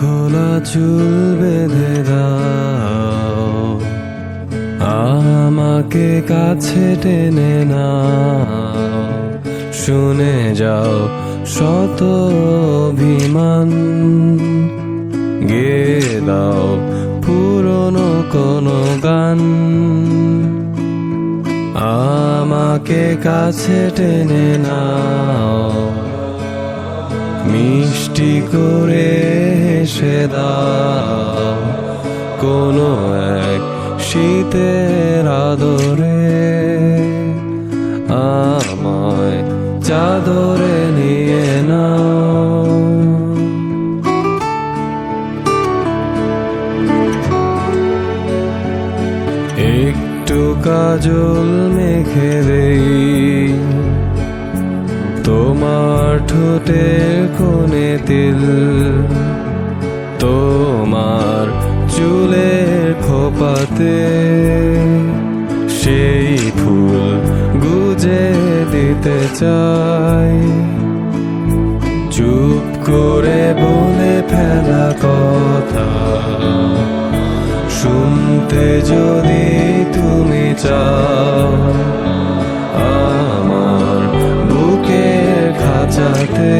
খোলা চুল বেঁধে দাও। আমাকে কাছে টেনে না শুনে যাও শত অভিমান। গে দাও পুরনো কোনো গান। আমাকে কাছে টেনে নাও। মিষ্টি করে হেসে দাও কোনো এক শীতের আদরে। আমায় চাদরে নিয়ে নাও। একটু কাজল মেখে ঠোঁটের কোণে তিল। তোমার চুলের খোপাতে সেই ফুল গুজে দিতে চাই। চুপ করে বলে ফেলা কথা। শুনতে যদি তুমি চাও like this.